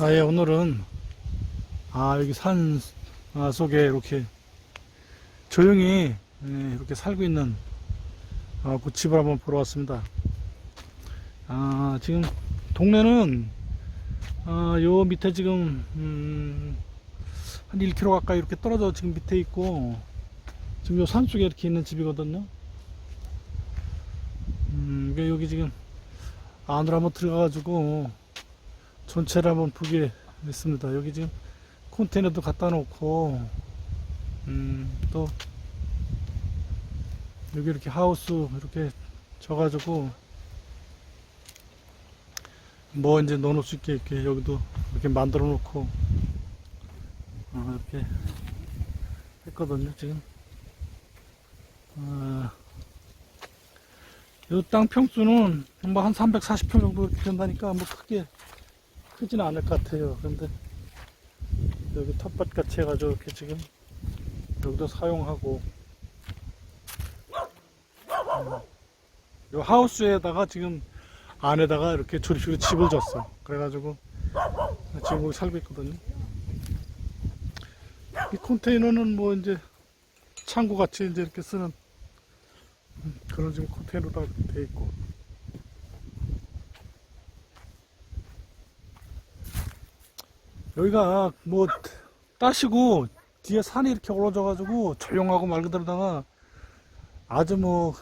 아, 예, 오늘은, 아, 여기 산 아, 속에 이렇게 조용히 예, 이렇게 살고 있는 아, 그 집을 한번 보러 왔습니다. 아, 지금 동네는 아, 요 밑에 지금 음, 한 1km 가까이 이렇게 떨어져 지금 밑에 있고 지금 요 산 쪽에 이렇게 있는 집이거든요. 음, 여기 지금 안으로 한번 들어가가지고 전체를 한번 보게 됐습니다. 여기 지금 컨테이너도 갖다 놓고, 음, 또, 여기 이렇게 하우스 이렇게 져가지고, 뭐 이제 넣어놓을 수 있게 이렇게 여기도 이렇게 만들어 놓고, 어, 이렇게 했거든요, 지금. 어, 이땅 평수는 뭐한 340평 정도 된다니까 뭐 크게 크지는 않을 것 같아요. 근데 여기 텃밭 같이 해가지고 이렇게 지금 여기도 사용하고 음, 요 하우스에다가 지금 안에다가 이렇게 조립식으로 집을 졌어. 그래가지고 지금 거기 살고 있거든요. 이 컨테이너는 뭐 이제 창고 같이 이제 이렇게 쓰는 음, 그런 지금 컨테이너로 돼 있고. 여기가 뭐 따시고 뒤에 산이 이렇게 올라져 가지고 조용하고 말 그대로다가 아주 뭐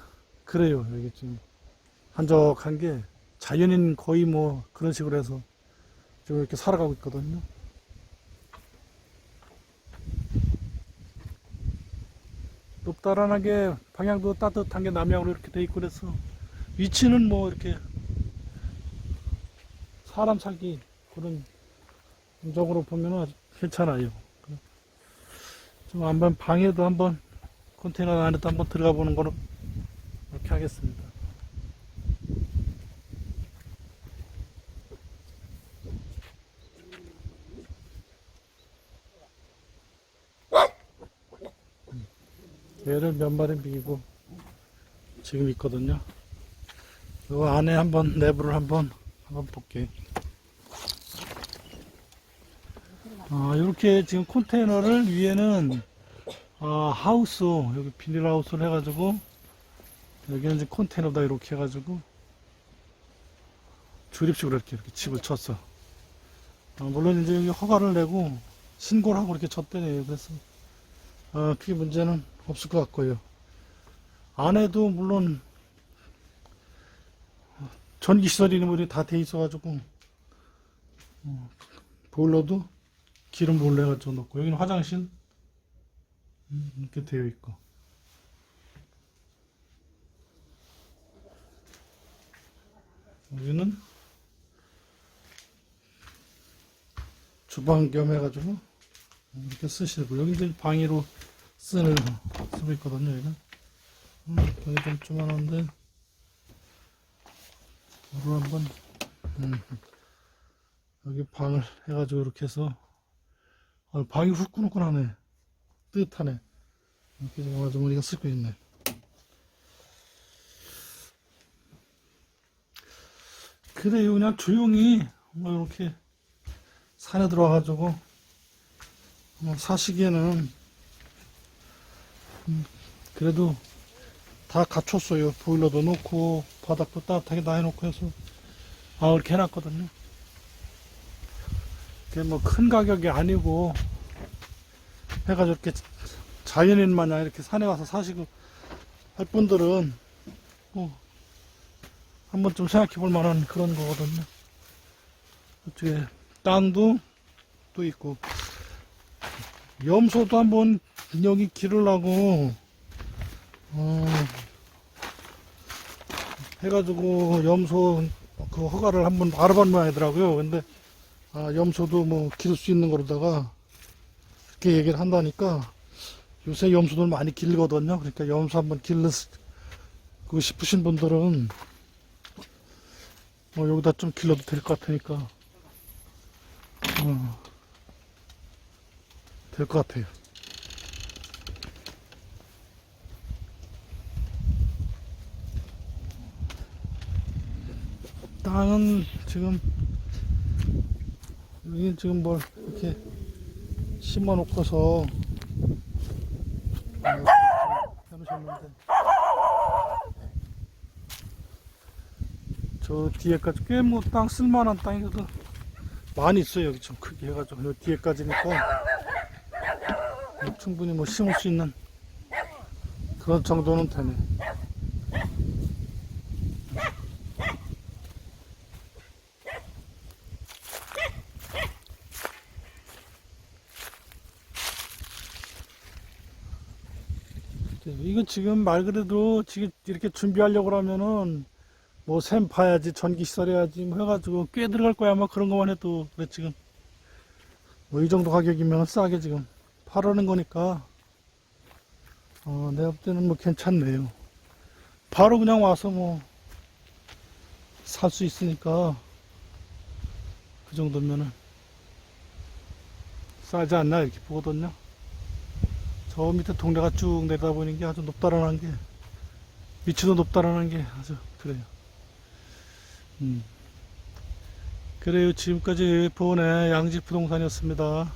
그래요 여기 지금 한적한 게 자연인 거의 뭐 그런 식으로 해서 지금 이렇게 살아가고 있거든요. 높다란하게 방향도 따뜻한 게 남향으로 이렇게 돼 있고 그래서 위치는 뭐 이렇게 사람 살기 그런 적으로 보면은 아주 괜찮아요. 좀 한번 방에도 한번 컨테이너 안에도 한번 들어가 보는 거로 이렇게 하겠습니다. 얘를 몇 마리 비기고 지금 있거든요. 이 안에 한번 내부를 한번 한번 볼게요. 아, 이렇게 지금 컨테이너를 위에는 아, 하우스 여기 비닐 하우스를 해가지고 여기는 이제 컨테이너다 이렇게 해가지고 조립식으로 이렇게 이렇게 집을 쳤어. 아, 물론 이제 여기 허가를 내고 신고를 하고 이렇게 쳤대요. 그래서 어, 크게 문제는 없을 것 같고요. 안에도 물론 전기 시설이 뭐 다돼 있어가지고 어, 보일러도 기름 몰래 가지고 넣고 여기는 화장실? 음, 이렇게 되어 있고. 여기는? 주방 겸 해가지고 이렇게 쓰시고. 여기 이제 방위로 쓰는 쓰고 있거든요 여기는. 음, 여기 좀 조만한데 이걸 한번 음, 여기 방을 해가지고 이렇게 해서 아, 방이 후끈후끈하네. 뜨뜻하네. 이렇게 지금 아주머니가 쓰고 있네. 그래요. 그냥 조용히 뭐 이렇게 산에 들어와가지고 뭐 사시기에는 음, 그래도 다 갖췄어요. 보일러도 놓고 바닥도 따뜻하게 다 해놓고 해서 아 이렇게 해놨거든요. 뭐 큰 가격이 아니고 해가지고 이렇게 자연인 마냥 이렇게 산에 와서 사시고 할 분들은 뭐 한번 좀 생각해 볼 만한 그런 거거든요. 이쪽에 땅도 또 있고 염소도 한번 여기 기르려고 어, 해가지고 염소 그 허가를 한번 알아봐놔야 하더라고요. 근데 아, 염소도 뭐 기를 수 있는 거로다가 그렇게 얘기를 한다니까 요새 염소들 많이 길거든요. 그러니까 염소 한번 길르고 싶으신 분들은 뭐 여기다 좀 길러도 될 것 같으니까 어, 될것 같아요. 땅은 지금 여기 지금 뭘 이렇게 심어 놓고서 해놓으셨는데. 저 뒤에까지 꽤 뭐 땅 쓸만한 땅이거든 많이 있어요. 여기 좀 크게 해가지고. 요 뒤에까지니까 충분히 뭐 심을 수 있는 그런 정도는 되네 이거 지금 말 그대로 지금 이렇게 준비하려고 하면은 뭐 샘 파야지 전기 시설 해야지 뭐 해가지고 꽤 들어갈 거야. 아마 그런 것만 해도 그래 지금. 뭐 이 정도 가격이면 싸게 지금 팔아는 거니까. 어 내가 볼 때는 뭐 괜찮네요. 바로 그냥 와서 뭐 살 수 있으니까 그 정도면은 싸지 않나? 이렇게 보거든요 저 밑에 동네가 쭉 내다보는 게 아주 높다라는 게 위치도 높다라는 게 아주 그래요. 음. 그래요. 지금까지 보은의 양지 부동산이었습니다.